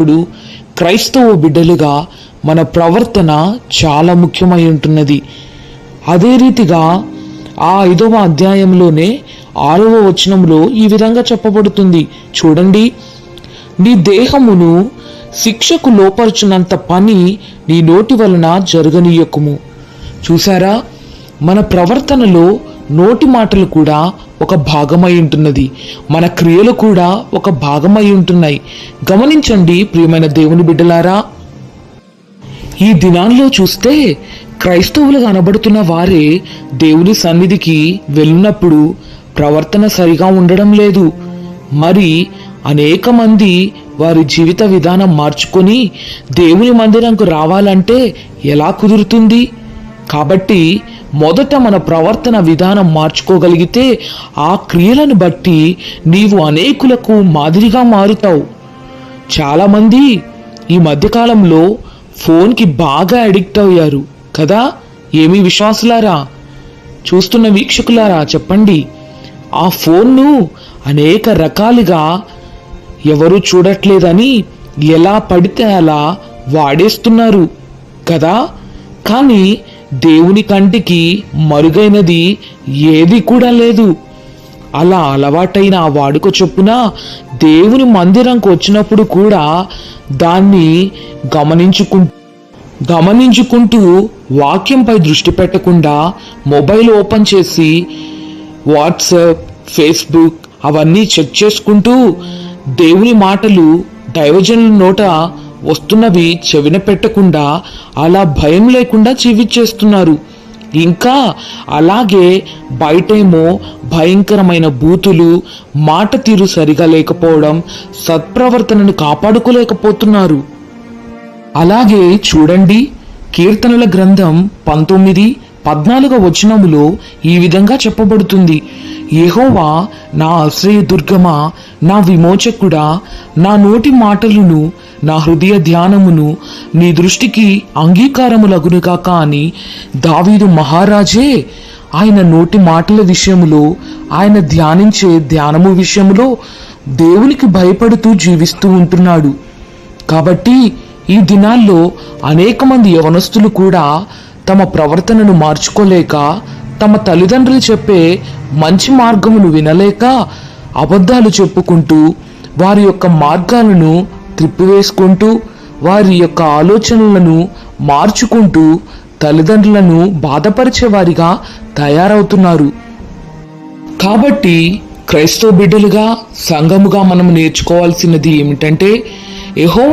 ఇప్పుడు క్రైస్తవ బిడ్డలుగా మన ప్రవర్తన చాలా ముఖ్యమై ఉంటున్నది. అదే రీతిగా ఆ ఐదవ అధ్యాయంలోనే ఆరవ వచనంలో ఈ విధంగా చెప్పబడుతుంది. చూడండి నీ దేహమును శిక్షకు లోపరుచునంత పని నీ నోటి వలన జరగనీయకుము. చూసారా మన ప్రవర్తనలో నోటి మాటలు కూడా ఒక భాగమై ఉంటున్నది. మన క్రియలు కూడా ఒక భాగమై ఉంటున్నాయి. గమనించండి ప్రియమైన దేవుని బిడ్డలారా. ఈ దినాల్లో చూస్తే క్రైస్తవులు కనబడుతున్న వారే దేవుని సన్నిధికి వెళ్ళినప్పుడు ప్రవర్తన సరిగా ఉండడం లేదు. మరి అనేక మంది వారి జీవిత విధానం మార్చుకొని దేవుని మందిరంకు రావాలంటే ఎలా కుదురుతుంది? కాబట్టి మొదట మన ప్రవర్తన విధానం మార్చుకోగలిగితే ఆ క్రియలను బట్టి నీవు అనేకులకు మాదిరిగా మారుతావు. చాలామంది ఈ మధ్యకాలంలో ఫోన్కి బాగా అడిక్ట్ అయ్యారు కదా? ఏమి విశ్వాసులారా? చూస్తున్న వీక్షకులారా చెప్పండి. ఆ ఫోన్ను అనేక రకాలుగా ఎవరు చూడట్లేదని ఎలా పడితే అలా వాడేస్తున్నారు కదా? కానీ దేవుని కంటికి మరుగైనది ఏది కూడా లేదు. అలా అలవాటైన ఆ వాడుక చొప్పున దేవుని మందిరంకు వచ్చినప్పుడు కూడా దాన్ని గమనించుకుంటూ గమనించుకుంటూ వాక్యంపై దృష్టి పెట్టకుండా మొబైల్ ఓపెన్ చేసి వాట్సాప్ ఫేస్బుక్ అవన్నీ చెక్ చేసుకుంటూ దేవుని మాటలు దైవజనుల నోట వస్తున్నవి చెవిన పెట్టకుండా అలా భయం లేకుండా జీవించేస్తున్నారు. ఇంకా అలాగే బయటేమో భయంకరమైన బూతులు మాట తీరు సరిగా లేకపోవడం సత్ప్రవర్తనను కాపాడుకోలేకపోతున్నారు. అలాగే చూడండి కీర్తనల గ్రంథం పంతొమ్మిది పద్నాలుగో వచనములో ఈ విధంగా చెప్పబడుతుంది. యెహోవా నా ఆశ్రయదుర్గమా నా విమోచకుడా నా నోటి మాటలను నా హృదయ ధ్యానమును నీ దృష్టికి అంగీకారములగునుగాక అని దావీదు మహారాజే ఆయన నోటి మాటల విషయములో ఆయన ధ్యానించే ధ్యానము విషయములో దేవునికి భయపడుతూ జీవిస్తూ ఉంటున్నాడు. కాబట్టి ఈ దినాల్లో అనేక మంది యవనస్తులు కూడా తమ ప్రవర్తనను మార్చుకోలేక తమ తల్లిదండ్రులు చెప్పే మంచి మార్గమును వినలేక అబద్ధాలు చెప్పుకుంటూ వారి యొక్క మార్గాలను త్రిప్పివేసుకుంటూ వారి యొక్క ఆలోచనలను మార్చుకుంటూ తల్లిదండ్రులను బాధపరిచేవారిగా తయారవుతున్నారు. కాబట్టి క్రైస్తవ బిడ్డలుగా సంఘముగా మనం నేర్చుకోవాల్సినది ఏమిటంటే ఎహో